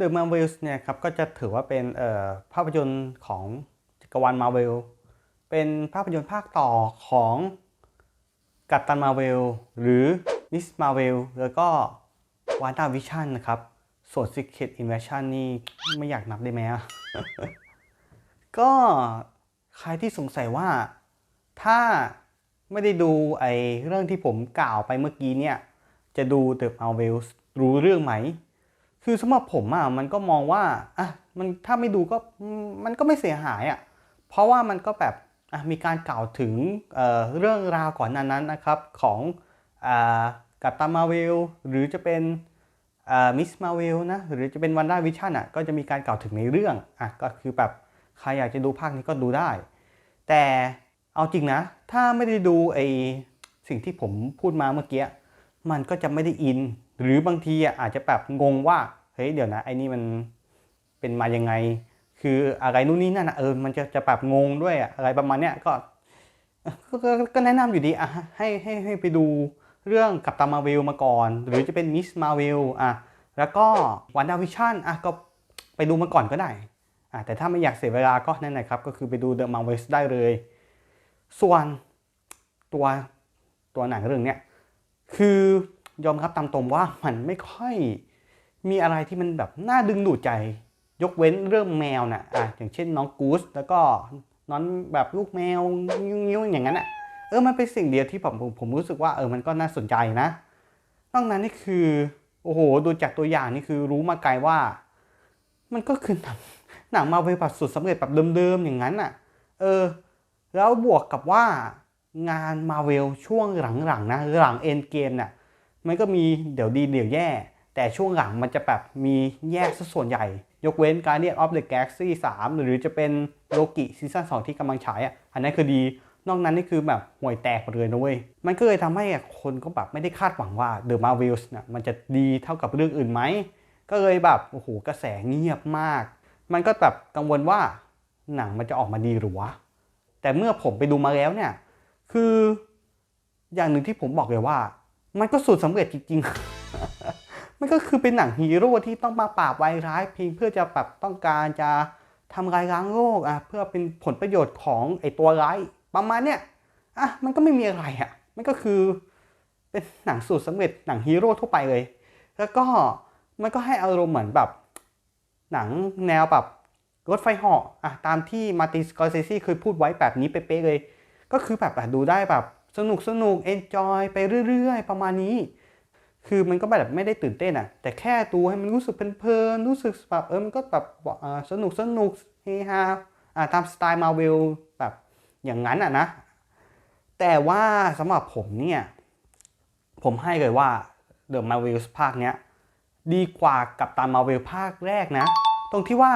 The Marvels เนี่ยครับก็จะถือว่าเป็นภาพยนตร์ของจักรวาลมาเวลเป็นภาพยนตร์ภาคต่อของกัปตันมาเวลหรือมิสมาเวลแล้วก็วาน d าวิชั่นนะครับ ส่วน Secret Invasion นี่ไม่อยากนับได้ไหมอะก็ใครที่สงสัยว่าถ้าไม่ได้ดูไอ้เรื่องที่ผมกล่าวไปเมื่อกี้เนี่ย จะดู The Marvels รู้เรื่องไหม คือสำหรับผมอะมันก็มองว่าอะมันถ้าไม่ดูก็มันก็ไม่เสียหายอะเพราะว่ามันก็แบบอะมีการกล่าวถึงเเรื่องราวก่อนหนานั้นนะครับของอ่ากัปตันมาเวลหรือจะเป็นมิสมาเวลนะหรือจะเป็นวันด้าวิชั่นอะก็จะมีการกล่าวถึงในเรื่องอะก็คือแบบใครอยากจะดูภาคนี้ก็ดูได้ แต่เอาจริงนะ ถ้าไม่ได้ดูไอสิ่งที่ผมพูดมาเมื่อกี้มันก็จะไม่ได้อิน หรือบางทีอะอาจจะแบบงงว่า เฮ้ยเดี๋ยวนะไอ้นี่มันเป็นมายังไง คืออะไรนู่นนี่นั่นอะเออมันจะจะแบบงงด้วยอะอะไรประมาณเนี้ยก็ก็ก็แนะนำอยู่ดีอะให้ให้ให้ไปดูเรื่องกับตามาเวลมาก่อน หรือจะเป็นมิสมาเวลอะแล้วก็วันดาวิชั่นอะก็ไปดูมาก่อนก็ได้อะแต่ถ้าไม่อยากเสียเวลาก็นั่นแหละครับ ก็คือไปดูเดอะมาเวลได้เลย ส่วนตัวตัวหนังเรื่องเนี้ยคือยอมรับตามตรงว่ามันไม่ค่อย มีอะไรที่มันแบบน่าดึงดูดใจ ยกเว้นเรื่องแมวนะอะอย่างเช่นน้องกูสแล้วก็น้องแบบลูกแมวยิ้วๆอย่างนั้นอะเออมันเป็นสิ่งเดียวที่ผมผมผมรู้สึกว่าเออมันก็น่าสนใจนะนอกนั้นนี่คือโอ้โหดูจากตัวอย่างนี่คือรู้มาไกลว่า มันก็คือหนังหนังมาเวลแบบสุดสำเร็จแบบเดิมๆอย่างนั้นอะ เออ แล้วบวกกับว่างานมาเวลช่วงหลังๆนะหลังเอ็นเกมเนี่ยมันก็มีเดี๋ยวดีเดี๋ยวแย่ แต่ช่วงหลังมันจะแบบมีแย่ซะส่วนใหญ่ ยกเว้น Guardian of the Galaxy 3 หรือจะเป็นโลกิซีซั่น2ที่กำลังฉายอะอันนั้นคือดี นอกนั้นนี่คือแบบห่วยแตกหมดเลยนะเว้ย มันก็เลยทำให้คนก็แบบไม่ได้คาดหวังว่า The Marvels เนี่ยมันจะดีเท่ากับเรื่องอื่นไหม ก็เลยแบบโอ้โหกระแสเงียบมาก มันก็แบบกังวลว่าหนังมันจะออกมาดีหรือวะ แต่เมื่อผมไปดูมาแล้วเนี่ย คืออย่างหนึ่งที่ผมบอกเลยว่า มันก็สุดสำเร็จจริงๆ มันก็คือเป็นหนังฮีโร่ที่ต้องมาปราบไวร้ายเพียงเพื่อจะแบบต้องการจะทำลายล้างโลกอะเพื่อเป็นผลประโยชน์ของไอตัวร้ายประมาณเนี้ยอะมันก็ไม่มีอะไรอะมันก็คือเป็นหนังสูตรสำเร็จหนังฮีโร่ทั่วไปเลย แล้วก็มันก็ให้อารมณ์เหมือนแบบ หนังแนวแบบรถไฟเหาะอะตามที่มาร์ติสกอร์เซซีเคยพูดไว้แบบนี้เป๊ะเลย ก็คือแบบดูได้แบบสนุกสนุกเอนจอยไปเรื่อย ๆ ประมาณนี้ คือมันก็แบบไม่ได้ตื่นเต้นอะ แต่แค่ดูให้มันรู้สึกเพลินรู้สึกแบบเออมันก็แบบสนุกสนุกเฮฮาอ่าตามสไตล์มาเวลแบบอย่างนั้นอะนะ แต่ว่าสำหรับผมเนี่ย ผมให้เลยว่า The Marvels ภาคเนี้ยดีกว่ากับตามมาเวลภาคแรกนะ ตรงที่ว่า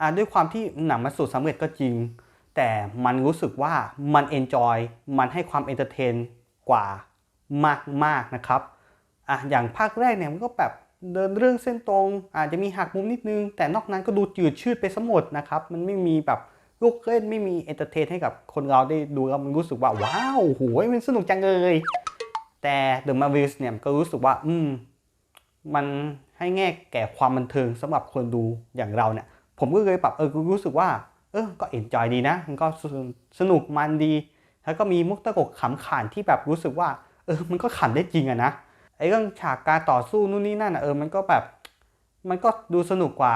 อ่าด้วยความที่หนังมันสุดสำเร็จก็จริง แต่มันรู้สึกว่ามันเอนจอยมันให้ความเอนเตอร์เทนกว่ามากๆนะครับ อะอย่างภาคแรกเนี่ยมันก็แบบเดินเรื่องเส้นตรง อาจจะมีหักมุมนิดนึง แต่นอกนั้นก็ดูจืดชืดไปสมดนะครับ มันไม่มีแบบลูกเล่นไม่มีเอนเตอร์เทนให้กับคนเราได้ดูแล้วมันรู้สึกว่า ว้าวโหยมันสนุกจังเลย แต่ The Marvels เนี่ยก็รู้สึกว่า อืม มันให้แง่แก่ความบันเทิงสำหรับคนดูอย่างเราเนี่ย ผมก็เลยแบบเออรู้สึกว่า เออก็เอ็นจอยดีนะ มันก็สนุกมันดี แล้วก็มีมุกตะกกขำขันที่แบบรู้สึกว่า เออ มันก็ขำได้จริงอะนะ เรื่องฉากการต่อสู้นู่นนี่นั่นอะเออมันก็แบบ มันก็ดูสนุกกว่า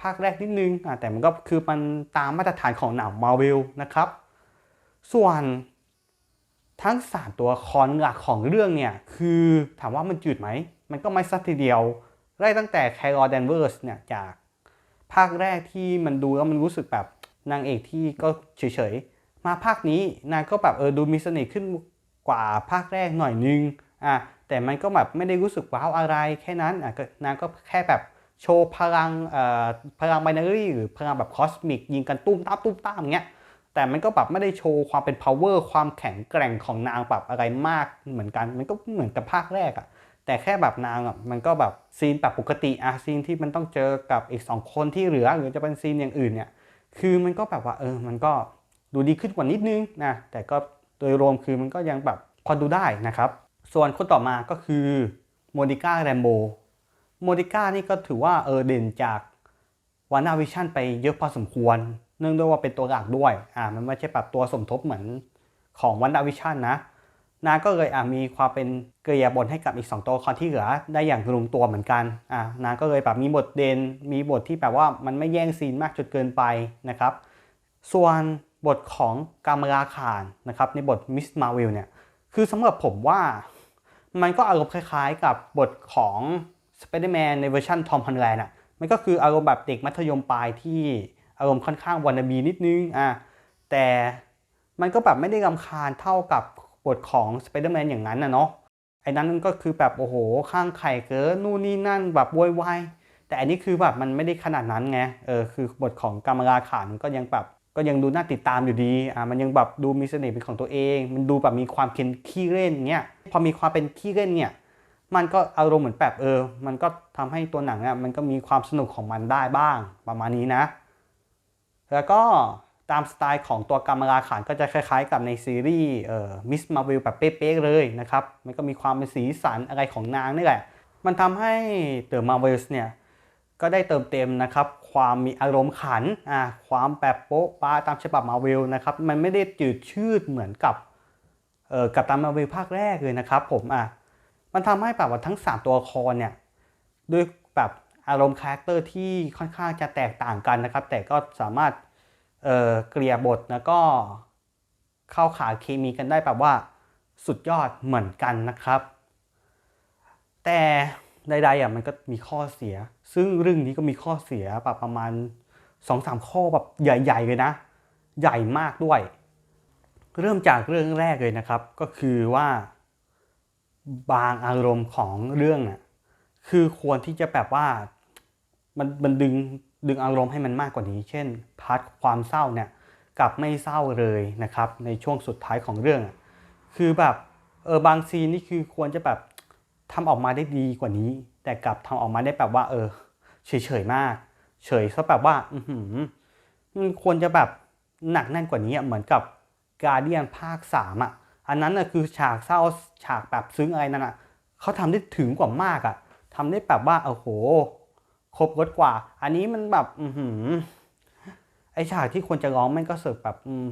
ภาคแรกนิดนึงอะแต่มันก็คือมันตามมาตรฐานของหนังมาเวลนะครับ ส่วนทั้ง 3 ตัวละครหลักของเรื่องเนี่ย คือถามว่ามันจืดไหม มันก็ไม่สักทีเดียวไล่ตั้งแต่แคโรลแดนเวอร์สเนี่ยจากภาคแรกที่มันดูแล้วมันรู้สึกแบบนางเอกที่ก็เฉยๆ มาภาคนี้นางก็แบบเออดูมีเสน่ห์ขึ้นกว่าภาคแรกหน่อยนึงอะแต่มันก็แบบไม่ได้รู้สึกว้าวอะไรแค่นั้นนางก็แค่แบบโชว์พลังพลังไบนารี่หรือพลังแบบคอสมิกยิงกันตุ้มตามตุ้มตามอย่างเงี้ยแต่มันก็แบบไม่ได้โชว์ความเป็น power ความแข็งแกร่งของนางแบบอะไรมากเหมือนกัน มันก็เหมือนกับภาคแรกอะแต่แค่แบบนางอะมันก็แบบซีนแบบปกติอะซีนที่มันต้องเจอกับอีกสองคนที่เหลือหรือจะเป็นซีนอย่างอื่นเนี่ยคือมันก็แบบว่าเออมันก็ดูดีขึ้นกว่านิดนึงนะแต่ก็โดยรวมคือมันก็ยังแบบพอดูได้นะครับ ส่วนคนต่อมาก็คือโมนิก้าแรมโบโมดิก้านี่ก็ถือว่าเออเด่นจากวานาวิชั่นไปเยอะพอสมควร เนื่องด้วยว่าเป็นตัวหลักด้วยอ่ามันไม่ใช่แบบตัวสมทบเหมือนของวันนาวิชั่นนะนางก็เลยอ่ามีความเป็นเกลียบทให้กับอีก 2 ตัวละครที่เหลือได้อย่างลงตัวเหมือนกันอ่านางก็เลยแบบมีบทเด่นมีบทที่แบบว่ามันไม่แย่งซีนมากจนเกินไปนะครับ ส่วนบทของกามราขานนะครับในบทมิสมาวิลเนี่ยคือสำหรับผมว่า มันก็อารมณ์คล้ายๆ กับบทของ Spider-Man ในเวอร์ชันทอมฮันแลนด์อะมันก็คืออารมณ์แบบเด็กมัธยมปลายที่อารมณ์ค่อนข้างวานาบีนิดนึงอะแต่มันก็แบบไม่ได้รำคาญเท่ากับบทของ Spider-Man อย่างนั้นนะเนาะไอ้นั้นก็คือแบบโอ้โหข้างไข่เกินนู่นนี่นั่นแบบโวยวายแต่อันนี้คือแบบมันไม่ได้ขนาดนั้นไงเออคือบทของกามราขานก็ยังแบบก็ยังดูน่าติดตามอยู่ดีอ่ามันยังแบบดูมีเสน่ห์เป็นของตัวเอง มันดูแบบมีความเค็นขี้เล่นเงี้ย พอมีความเป็นขี้เล่นเนี่ยมันก็อารมณ์เหมือนแบบเออ มันก็ทำให้ตัวหนังอะมันก็มีความสนุกของมันได้บ้างประมาณนี้นะ แล้วก็ตามสไตล์ของตัวกามราขานก็จะคล้ายๆ กับในซีรีส์เอ่อมิสมาวิลแบบเป๊ะๆเลยนะครับ มันก็มีความเป็นสีสันอะไรของนางนี่แหละ มันทำให้เดอะมาวิลส์เนี่ย ก็ได้เติมเต็มนะครับ ความมีอารมณ์ขันอ่าความแบบโป๊ะป้าตามฉบับมาวิลนะครับ มันไม่ได้จืดชืดเหมือนกับ กับ ตามมาวิลภาคแรกเลยนะครับ ผมอะมันทำให้แบบว่าทั้ง 3 ตัวละครเนี่ยด้วยแบบอารมณ์คาแรคเตอร์ที่ค่อนข้างจะแตกต่างกันนะครับ แต่ก็สามารถเอ่อเกลี่ยบทแล้วก็เข้าขาเคมีกันได้แบบว่าสุดยอดเหมือนกันนะครับ แต่ใดๆอะมันก็มีข้อเสีย ซึ่งเรื่องนี้ก็มีข้อเสียแบบประมาณ2อสามข้อแบบใหญ่ ๆ เลยนะ ใหญ่มากด้วย เริ่มจากเรื่องแรกเลยนะครับ ก็คือว่าบางอารมณ์ของเรื่องอะคือควรที่จะแบบว่ามันมันดึงดึงอารมณ์ให้มันมากกว่านี้ เช่นพาร์ทความเศร้าเนี่ยกลับไม่เศร้าเลยนะครับ ในช่วงสุดท้ายของเรื่อง คือแบบเออบางซีนนี่คือควรจะแบบทำออกมาได้ดีกว่านี้ แต่กลับทำออกมาได้แบบว่า เออ เฉยๆมาก เฉยซะแบบว่า อืมันควรจะแบบหนักแน่นกว่านี้เหมือนกับ กาเดียนภาคสามอะอันนั้นน่ะคือฉากเศร้าฉากแบบซึ้งอะไรนั่นอะเขาทำได้ถึงกว่ามากอะทำได้แบบว่าโอ้โห ครบรถกว่า อันนี้มันแบบอือหือไอฉากที่ควรจะร้องมันก็เสิร์ฟแบบอืม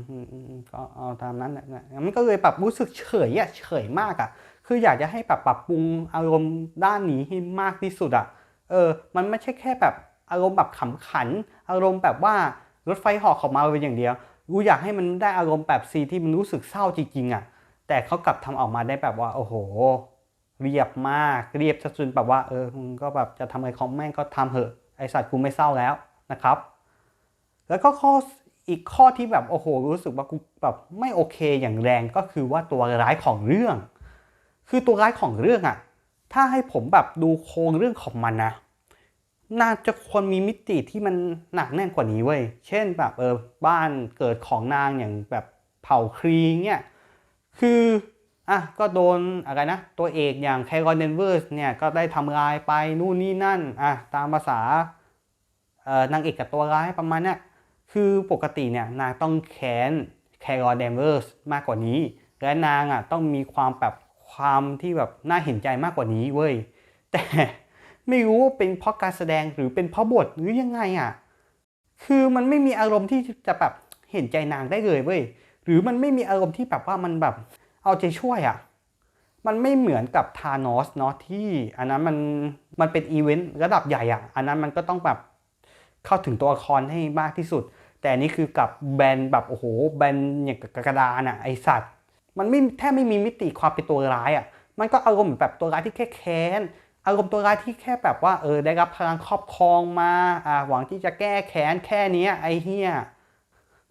ก็เอาตามนั้นแหละนะมันก็เลยแบบรู้สึกเฉยอะเฉยมากอะคืออยากจะให้แบบปรับปรุงอารมณ์ด้านนี้ให้มากที่สุดอะเออ มันไม่ใช่แค่แบบอารมณ์แบบขำขัน อารมณ์แบบว่ารถไฟหอกของมาเป็นอย่างเดียว กูอยากให้มันได้อารมณ์แบบซีที่มันรู้สึกเศร้าจริงๆอะแต่เขากลับทำออกมาได้แบบว่า โอ้โห เรียบมากเรียบจนแบบว่า เออมึงก็แบบจะทำอะไรของแม่งก็ทำเถอะไอสัตว์กูไม่เศร้าแล้วนะครับ แล้วก็ข้ออีกข้อที่แบบโอ้โห รู้สึกว่ากูแบบไม่โอเคอย่างแรงก็คือว่าตัวร้ายของเรื่อง คือตัวร้ายของเรื่องอะ ถ้าให้ผมแบบดูโครงเรื่องของมันนะ น่าจะควรมีมิติที่มันหนักแน่นกว่านี้เว้ย เช่นแบบเออบ้านเกิดของนางอย่างแบบเผ่าครีเนี่ย คืออะก็โดนอะไรนะ ตัวเอกอย่างแครอนเดนเวอร์สเนี่ยก็ได้ทำลายไปนู่นนี่นั่นอะตามภาษาเอ่อนางเอกกับตัวร้ายประมาณเนี้ยคือปกติเนี่ยนางต้องแค้นแครอนเดนเวอร์สมากกว่านี้ และนางอะต้องมีความแบบความที่แบบน่าเห็นใจมากกว่านี้เว้ย แต่ ไม่รู้ว่าเป็นเพราะการแสดงหรือเป็นเพราะบทหรือยังไงอะ คือมันไม่มีอารมณ์ที่จะแบบเห็นใจนางได้เลยเว้ย หรือมันไม่มีอารมณ์ที่แบบว่ามันแบบเอาใจช่วยอะ มันไม่เหมือนกับทานอสเนาะที่ อันนั้นมันมันเป็นอีเวนต์ระดับใหญ่อะ อันนั้นมันก็ต้องแบบเข้าถึงตัวละครให้มากที่สุด แต่นนี้คือกับแบรนด์แบบโอ้โหแบรนด์อย่างกับกระดานอะไอสัตว์ มันไม่แทบไม่มีมิติความเป็นตัวร้ายอะ มันก็อารมณ์แบบตัวร้ายที่แค่แค้น อารมณ์ตัวร้ายที่แค่แบบว่าเออได้รับพลังครอบครองมาอ่าหวังที่จะแก้แค้นแค่นี้ไอ้เฮีย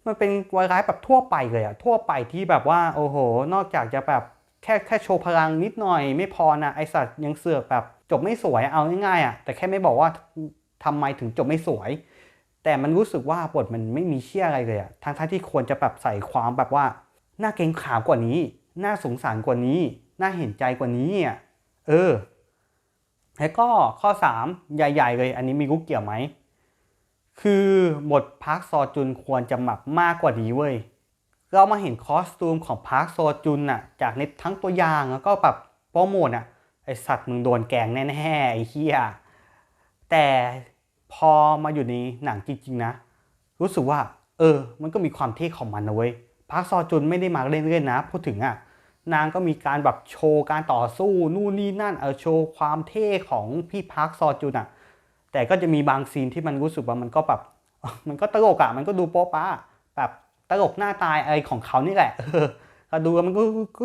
มันเป็นวายร้ายแบบทั่วไปเลยอะทั่วไปที่แบบว่าโอ้โห นอกจากจะแบบแค่แค่โชว์พลังนิดหน่อย ไม่พอนะไอสัตว์ยังเสือกแบบจบไม่สวยเอาง่ายๆอะแต่แค่ไม่บอกว่าทำไมถึงจบไม่สวย แต่มันรู้สึกว่าบทมันไม่มีเชี่ยอะไรเลยอะทั้งทั้งที่ควรจะแบบใส่ความแบบว่าน่าเกรงขามกว่านี้ น่าสงสารกว่านี้ น่าเห็นใจกว่านี้อะเออ แล้วก็ข้อ 3 ใหญ่ ๆ เลย อันนี้มีกุ๊กเกี่ยวไหม คือบทพักซอจุนควรจะหมักมากกว่านี้เว้ย เรามาเห็นคอสตูมของพักซอจุนน่ะ จากในทั้งตัวอย่างแล้วก็แบบโปรโมทอะ ไอสัตว์มึงโดนแกงแน่ๆไอเฮียแต่พอมาอยู่ในหนังจริง ๆ นะ รู้สึกว่า เออ มันก็มีความเท่ของมันนะเว้ยพักซอจุนไม่ได้มาเล่นๆนะพูดถึงอะ นางก็มีการแบบโชว์การต่อสู้นู่นนี่นั่นเออโชว์ความเท่ของพี่พักซอจุนอะแต่ก็จะมีบางซีนที่มันรู้สึกว่ามันก็แบบมันก็ตลกอะมันก็ดูโป๊ะป้าแบบตลกหน้าตายอะไรของเขานี่แหละเออก็ดูมันก็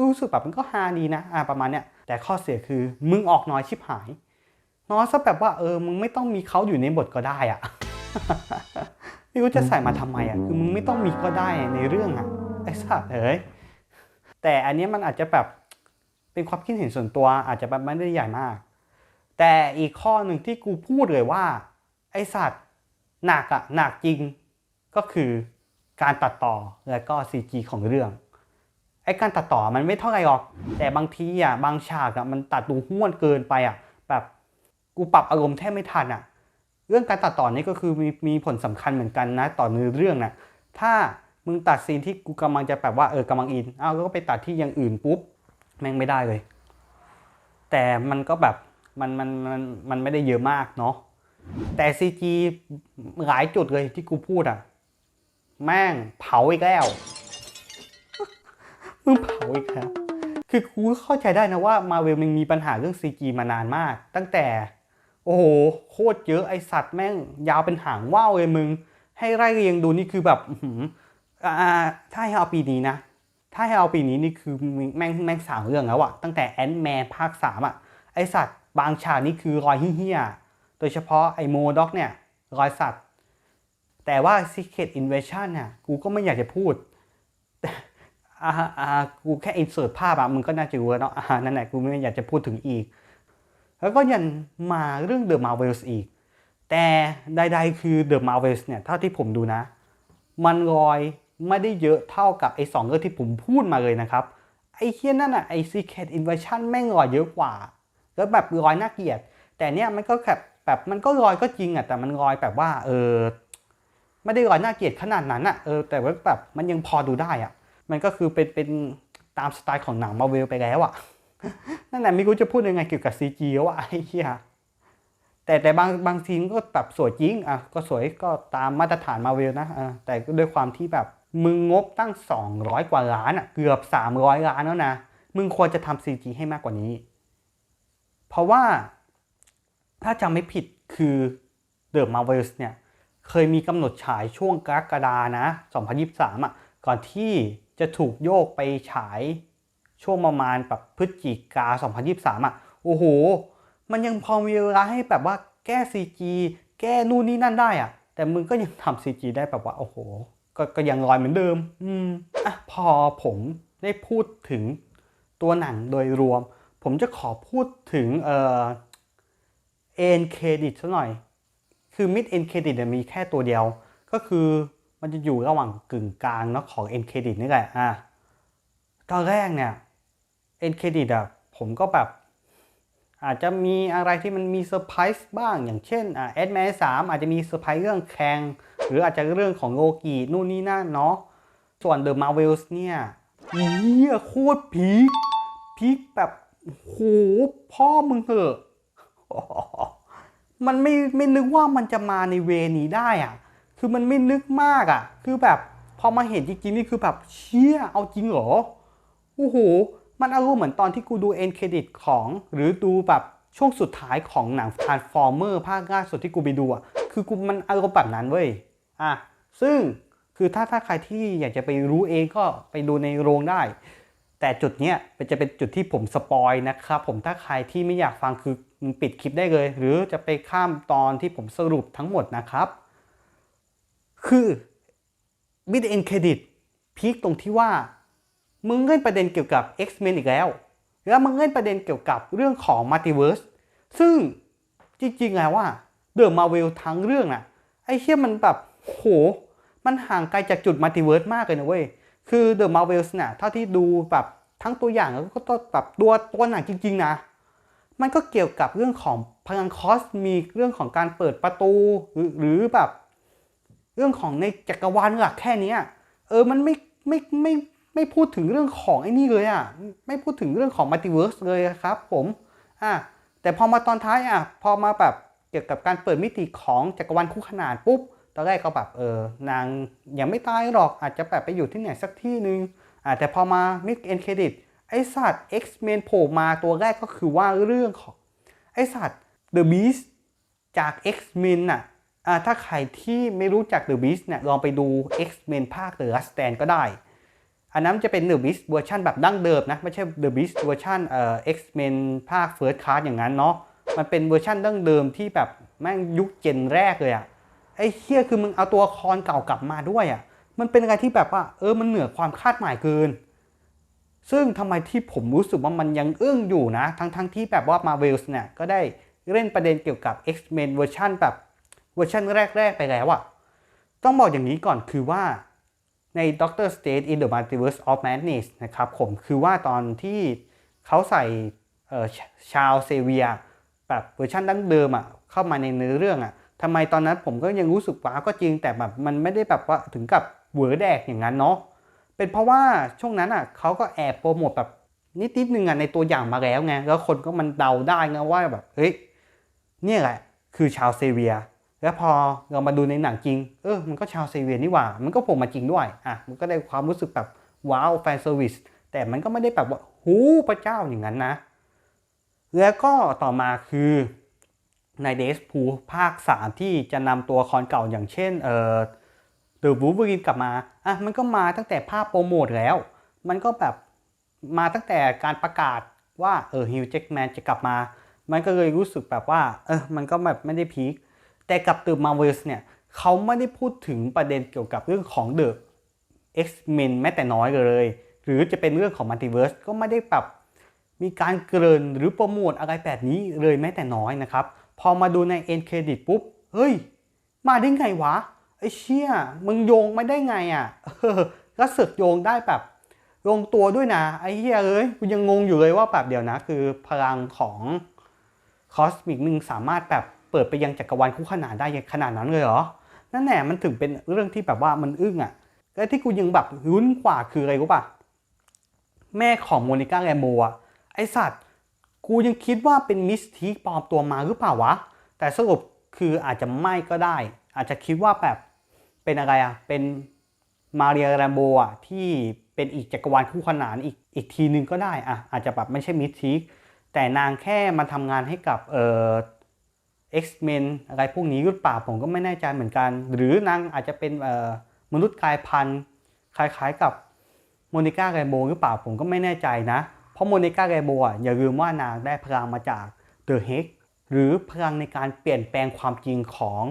รู้สึกแบบมันก็ฮาดีนะอ่าประมาณเนี้ยแต่ข้อเสียคือมึงออกน้อยชิบหาย น้อยซะแบบว่าเออมึงไม่ต้องมีเขาอยู่ในบทก็ได้อะไม่รู้จะใส่มาทำไมอะคือมึงไม่ต้องมีก็ได้ในเรื่องอะไอ้สัตว์เอ้ย แต่อันนี้มันอาจจะแบบเป็นความคิดเห็นส่วนตัวอาจจะแบบไม่ได้ใหญ่มาก แต่อีกข้อหนึ่งที่กูพูดเลยว่า ไอสัตว์หนักอะหนักจริงก็คือการตัดต่อและก็ CG ของเรื่องไอการตัดต่อมันไม่เท่าไหร่หรอก แต่บางทีอะบางฉากอะมันตัดดูห้วนเกินไปอะแบบกูปรับอารมณ์แทบไม่ทันอะเรื่องการตัดต่อนี่ก็คือมีมีผลสำคัญเหมือนกันนะ ต่อเนื้อเรื่องนะถ้า มึงตัดซีนที่กูกำลังจะแบบว่าเออกำลังอินอ้าวแล้วก็ไปตัดที่อย่างอื่นปุ๊บแม่งไม่ได้เลย แต่มันก็แบบมันมันมันมันไม่ได้เยอะมากเนาะแต่ CG หลายจุดเลยที่กูพูดอะแม่งเผาอีกแล้วมึงเผาอีกแล้วคือกูเข้าใจได้นะว่ามาเวลมันมีปัญหาเรื่อง CG มานานมาก ตั้งแต่ โอ้โห โคตรเยอะไอสัตว์แม่งยาวเป็นหางว่าวเลยมึง ให้ไล่เรียงดูนี่คือแบบ ถ้าให้เอาปีนี้นะ ถ้าให้เอาปีนี้นี่คือแม่งแม่งสามเรื่องแล้วอะตั้งแต่แอนด์แมนภาคสามอะไอสัตว์บางฉากนี่คือรอยเฮี้ยๆโดยเฉพาะไอโมด็อกเนี่ยรอยสัตว์ แต่ว่า Secret Invasion เนี่ยกูก็ไม่อยากจะพูดแต่อ่าอ่ากูแค่อินเสิร์ตภาพอะมึงก็น่าจะรู้แล้วเนาะอ่านั่นแหละกูไม่อยากจะพูดถึงอีก แล้วก็ยันมาเรื่อง The Marvels อีก แต่ใดๆคือ The Marvels เนี่ยเท่าที่ผมดูนะ มันรอย ไม่ได้เยอะเท่ากับไอ้สองเรื่องที่ผมพูดมาเลยนะครับ ไอ้เคียนั่นอะไอ้ Secret Invasion แม่งรอยเยอะกว่า แล้วแบบรอยน่าเกลียด แต่เนี้ยมันก็แบบแบบมันก็รอยก็จริงอะแต่มันรอยแบบว่าเออไม่ได้รอยน่าเกลียดขนาดนั้นอะเออแต่ว่าแบบมันยังพอดูได้อะมันก็คือเป็นเป็นตามสไตล์ของหนังมาเวลไปแล้วอะนั่นแหละไม่รู้จะพูดยังไงเกี่ยวกับ CG แล้วอะไอ้เหี้ยแต่แต่บางบางทีมก็แบบสวยจริงอะก็สวยก็ตามมาตรฐานมาเวลนะอะแต่ด้วยความที่แบบ มึงงบตั้ง 200 กว่าล้านอะเกือบ 300 ล้านแล้วนะ มึงควรจะทำ CG ให้มากกว่านี้ เพราะว่าถ้าจำไม่ผิดคือ The Marvels เนี่ย เคยมีกำหนดฉายช่วงกรกฎานะ 2023 อะ ก่อนที่จะถูกโยกไปฉายช่วงประมาณแบบพฤศจิกา 2023 อะ โอ้โห มันยังพอมีเวลาให้แบบว่าแก้ CG แก้นู่นนี่นั่นได้อะ แต่มึงก็ยังทำ CG ได้แบบว่า โอ้โห ก็ก็ยังลอยเหมือนเดิม อืมอะพอผมได้พูดถึงตัวหนังโดยรวม ผมจะขอพูดถึงเอ่อเอ็นเครดิตซะหน่อย คือมิดเอ็นเครดิตมีแค่ตัวเดียว ก็คือมันจะอยู่ระหว่างกึ่งกลางเนาะของเอ็นเครดิตนี่แหละอะตอนแรกเนี่ยเอ็นเครดิตอะผมก็แบบอาจจะมีอะไรที่มันมีเซอร์ไพรส์บ้างอย่างเช่นอ่าแอดแมนสามอาจจะมีเซอร์ไพรส์เรื่องแคง หรืออาจจะเรื่องของโลกีนู่นนี่นั่นเนาะส่วนเดอะมาเวลส์เนี่ยเฮียโคตรพีคพีคแบบโหพ่อมึงเหอะมันไม่ไม่นึกว่ามันจะมาในเวนี้ได้อะคือมันไม่นึกมากอะคือแบบพอมาเห็นจริงๆนี่คือแบบเชี่ยเอาจริงเหรอโอ้โหมันอารมณ์เหมือนตอนที่กูดูเอ็นเครดิตของ หรือดูแบบช่วงสุดท้ายของหนัง Transformer ภาคล่าสุดที่กูไปดูอะ คือกูมันอารมณ์แบบนั้นเว้ย อะซึ่งคือถ้าถ้าใครที่อยากจะไปรู้เองก็ไปดูในโรงได้ แต่จุดเนี้ยจะเป็นจุดที่ผมสปอยนะครับผมถ้าใครที่ไม่อยากฟังคือปิดคลิปได้เลย หรือจะไปข้ามตอนที่ผมสรุปทั้งหมดนะครับ คือมิดเอ็นเครดิตพีคตรงที่ว่า มึงเล่นประเด็นเกี่ยวกับ X-Men อีกแล้ว แล้วมึงเล่นประเด็นเกี่ยวกับเรื่องของ Multiverse ซึ่งจริงๆแล้วว่าเดอะมาเวลทั้งเรื่องอะไอ้เชี่ยมันแบบ โห มันห่างไกลจากจุด Multiverse มากเลยนะเว้ย คือ The Marvels เนี่ยเท่าที่ดูแบบทั้งตัวอย่างแล้วก็ตัวแบบตัวตัวหนังจริง ๆ นะ มันก็เกี่ยวกับเรื่องของพลังคอสมีเรื่องของการเปิดประตูหรือหรือแบบ เรื่องของในจักรวาลหลักแค่นี้เออมันไม่ไม่ไม่ไม่พูดถึงเรื่องของไอ้นี่เลยอะไม่พูดถึงเรื่องของมัลติเวิร์สเลยครับผมอะแต่พอมาตอนท้ายอะพอมาแบบเกี่ยวกับการเปิดมิติของจักรวาลคู่ขนานปุ๊บ ตอนแรกก็แบบเออนางยังไม่ตายหรอกอาจจะแบบไปอยู่ที่ไหนสักที่หนึ่งอ่าแต่พอมามิดเอ็นเครดิตไอสัตว์ X-Men โผล่มาตัวแรกก็คือว่าเรื่องของไอสัตว์ The Beast จาก X-Men น่ะอ่าถ้าใครที่ไม่รู้จัก The Beast เนี่ยลองไปดู X-Men ภาค The Last Stand ก็ได้ อันนั้นจะเป็น The Beast เวอร์ชันแบบดั้งเดิมนะ ไม่ใช่ The Beast เวอร์ชันเอ่อ X-Men ภาค First Class อย่างนั้นเนาะมันเป็นเวอร์ชันดั้งเดิมที่แบบแม่งยุคเจนแรกเลยอะ ไอ้เฮียคือมึงเอาตัวละครเก่ากลับมาด้วยอะมันเป็นอะไรที่แบบว่า เออมันเหนือความคาดหมายเกิน ซึ่งทำไมที่ผมรู้สึกว่ามันยังอึ้งอยู่นะ ทั้งทั้งที่แบบว่า Marvel เนี่ยก็ได้เล่นประเด็นเกี่ยวกับ X-Men เวอร์ชันแบบเวอร์ชันแรก ๆ ไปแล้วอะต้องบอกอย่างนี้ก่อนคือว่าใน Doctor Strange in the Multiverse of Madness นะครับผมคือว่าตอนที่เขาใส่ชาวเซเวียแบบเวอร์ชันดั้งเดิมอะเข้ามาในเนื้อเรื่องอะ ทำไมตอนนั้นผมก็ยังรู้สึกว้าวก็จริงแต่แบบมันไม่ได้แบบว่าถึงกับเหวอแดกอย่างนั้นเนาะเป็นเพราะว่าช่วงนั้นอะเขาก็แอบโปรโมทแบบนิดๆนึงอะในตัวอย่างมาแล้วไงแล้วคนก็มันเดาได้ไงว่าแบบเฮ้ยเนี่ยแหละ คือชาวเซเวีย แล้วพอเรามาดูในหนังจริง เออมันก็ชาวเซเวียนี่หว่า มันก็โผล่มาจริงด้วยอะมันก็ได้ความรู้สึกแบบว้าวแฟนเซอร์วิสแต่มันก็ไม่ได้แบบว่าหูพระเจ้าอย่างนั้นนะ แล้วก็ต่อมาคือ ในเดสพูภาค 3 ที่จะนำตัวละครเก่าอย่างเช่นเอ่อเดอะบูบอรีนกลับมาอะมันก็มาตั้งแต่ภาพโปรโมทแล้ว มันก็แบบมาตั้งแต่การประกาศว่าเออฮิวแจ็กแมนจะกลับมา มันก็เลยรู้สึกแบบว่าเออมันก็แบบไม่ได้พีคแต่กับตึกมาเวลเนี่ยเขาไม่ได้พูดถึงประเด็นเกี่ยวกับเรื่องของเดอะ X-Men แม้แต่น้อยเลย หรือจะเป็นเรื่องของมัลติเวิร์สก็ไม่ได้แบบมีการเกริ่นหรือโปรโมทอะไรแบบนี้เลยแม้แต่น้อยนะครับ พอมาดูในเอ็นเครดิตปุ๊บ เฮ้ย มาได้ไงวะ ไอ้เชี่ย มึงโยงไม่ได้ไงอะเออแล้วเสือกโยงได้แบบลงตัวด้วยนะ ไอ้เหี้ยเอ้ยกูยังงงอยู่เลยว่าแบบเดียวนะ คือพลังของคอสมิกหนึ่งสามารถแบบเปิดไปยังจักรวาลคู่ขนานได้ขนาดนั้นเลยเหรอ นั่นแหละมันถึงเป็นเรื่องที่แบบว่ามันอึ้งอะแล้วที่กูยังแบบลุ้นกว่าคืออะไรรู้ป่ะ แม่ของโมนิก้าแรมโบอะไอสัตว์ กูยังคิดว่าเป็นมิสทีคปลอมตัวมาหรือเปล่าวะ แต่สรุปคืออาจจะไม่ก็ได้ อาจจะคิดว่าแบบเป็นอะไรอะเป็นมาเรียแรมโบอะที่เป็นอีกจักรวาลคู่ขนานอีกอีกทีนึงก็ได้อะอาจจะแบบไม่ใช่มิสทีคแต่นางแค่มาทำงานให้กับเอ่อ X-Men อะไรพวกนี้หรือเปล่าผมก็ไม่แน่ใจเหมือนกัน หรือนางอาจจะเป็นเอ่อมนุษย์กายพันธุ์คล้ายๆกับโมนิก้าแรมโบหรือเปล่าผมก็ไม่แน่ใจนะ เพราะโมนิก้าแรโบอะอย่าลืมว่านางได้พลังมาจากเดอะเฮกหรือพลังในการเปลี่ยนแปลงความจริงของ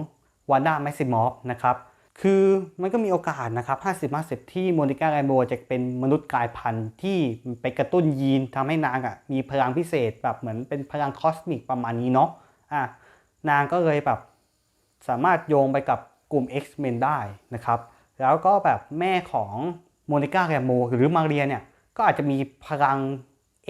วานด้าแม s ซิมอฟนะครับคือมันก็มีโอกาสนะครับ50 50 ที่โมนิก้าแรโบจะเป็นมนุษย์กายพันธุ์ที่ไปกระตุ้นยีนทำให้นางอะมีพลังพิเศษแบบเหมือนเป็นพลังคอสมิกประมาณนี้เนาะอะนางก็เลยแบบสามารถโยงไปกับกลุ่ม X-Men ได้นะครับ แล้วก็แบบแม่ของโมนิก้าแรโบหรือมาเรียเนี่ย ก็อาจจะมีพลัง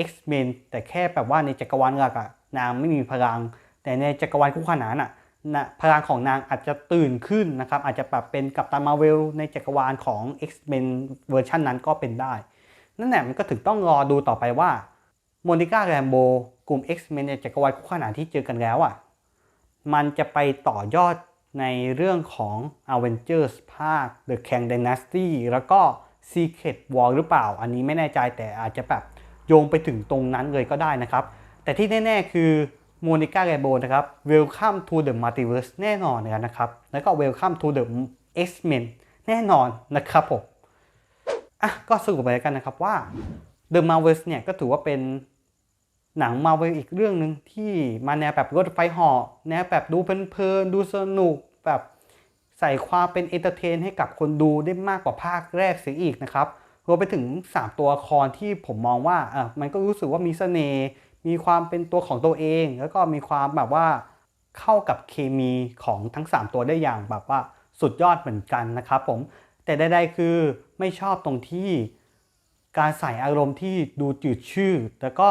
X-Men แต่แค่แบบว่าในจักรวาลหลักอะนางไม่มีพลัง แต่ในจักรวาลคู่ขนานอะนะพลังของนางอาจจะตื่นขึ้นนะครับ อาจจะแบบเป็นกัปตันมาเวลในจักรวาลของ X-Men เวอร์ชันนั้นก็เป็นได้ นั่นแหละมันก็ถึงต้องรอดูต่อไปว่าโมนิก้าแรมโบกลุ่ม X-Men ในจักรวาลคู่ขนานที่เจอกันแล้วอะมันจะไปต่อยอดในเรื่องของ Avengers ภาค The Kang Dynasty แล้วก็ Secret War หรือเปล่า อันนี้ไม่แน่ใจแต่อาจจะแบบ โยงไปถึงตรงนั้นเลยก็ได้นะครับ แต่ที่แน่ ๆ คือโมนิก้าแรโบนะครับ Welcome to the Multiverse แน่นอนนะครับ แล้วก็ Welcome to the X-Men แน่นอนนะครับผมอะก็สรุปไปแล้วกันนะครับว่า The Marvels เนี่ยก็ถือว่าเป็นหนังมาเวลอีกเรื่องหนึ่งที่มาแนวแบบรถไฟเหาะแนวแบบดูเพลินๆดูสนุกแบบใส่ความเป็นเอนเตอร์เทนให้กับคนดูได้มากกว่าภาคแรกเสียอีกนะครับ รวมไปถึง 3 ตัวละครที่ผมมองว่าอะมันก็รู้สึกว่ามีเสน่ห์มีความเป็นตัวของตัวเอง แล้วก็มีความแบบว่าเข้ากับเคมีของทั้ง 3 ตัวได้อย่างแบบว่าสุดยอดเหมือนกันนะครับผมแต่ใดๆคือไม่ชอบตรงที่การใส่อารมณ์ที่ดูจืดชืดแล้วก็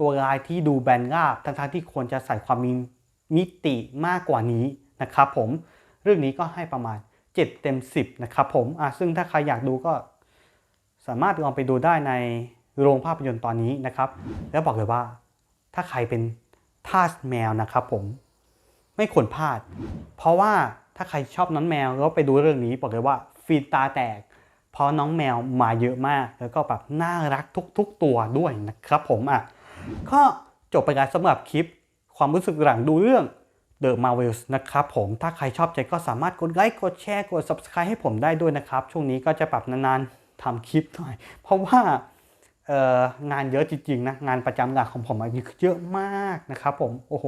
ตัวลายที่ดูแบนราบทั้งๆที่ควรจะใส่ความมีมิติมากกว่านี้นะครับผมเรื่องนี้ก็ให้ประมาณ 7 เต็ม 10 นะครับผมอะซึ่งถ้าใครอยากดูก็ สามารถลองไปดูได้ในโรงภาพยนตร์ตอนนี้นะครับ แล้วบอกเลยว่า ถ้าใครเป็นทาสแมวนะครับผมไม่ควรพลาด เพราะว่าถ้าใครชอบน้องแมวแล้วไปดูเรื่องนี้บอกเลยว่าฟีนตาแตก เพราะน้องแมวมาเยอะมาก แล้วก็แบบน่ารักทุก ๆ ตัวด้วยนะครับผมอะก็จบไปแล้วสำหรับคลิปความรู้สึกหลังดูเรื่อง The Marvels นะครับผมถ้าใครชอบใจก็สามารถกดไลค์กดแชร์กด Subscribe ให้ผมได้ด้วยนะครับ ช่วงนี้ก็จะปรับนานๆ ทำคลิปหน่อย เพราะว่างานเยอะจริงๆนะงานประจำหลักของผมเยอะมากนะครับผมโอ้โห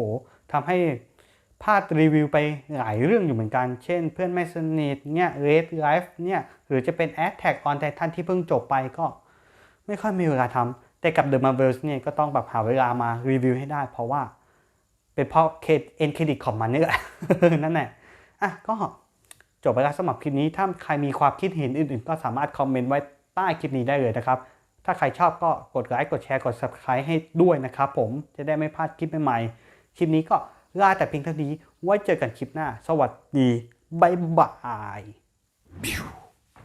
ทำให้พลาดรีวิวไปหลายเรื่องอยู่เหมือนกัน เช่น เพื่อนไม่สนิทเนี่ย Red Life เนี่ยหรือจะเป็น Attack on Titan ที่เพิ่งจบไปก็ ไม่ค่อยมีเวลาทำแต่กับ The Marvels เนี่ยก็ต้องแบบหาเวลามารีวิวให้ได้ เพราะว่าเป็นเพราะเคดเอ็นเครดิตของมันนี่แหละนั่นแหละอะก็ จบไปแล้วสำหรับคลิปนี้ ถ้าใครมีความคิดเห็นอื่นๆ ก็สามารถคอมเมนต์ไว้ใต้คลิปนี้ได้เลยนะครับ ถ้าใครชอบก็กดไลค์กดแชร์กด subscribe ให้ด้วยนะครับผมจะได้ไม่พลาดคลิปใหม่ๆ คลิปนี้ก็ลาแต่เพียงเท่านี้ไว้เจอกันคลิปหน้า สวัสดี บ๊ายบาย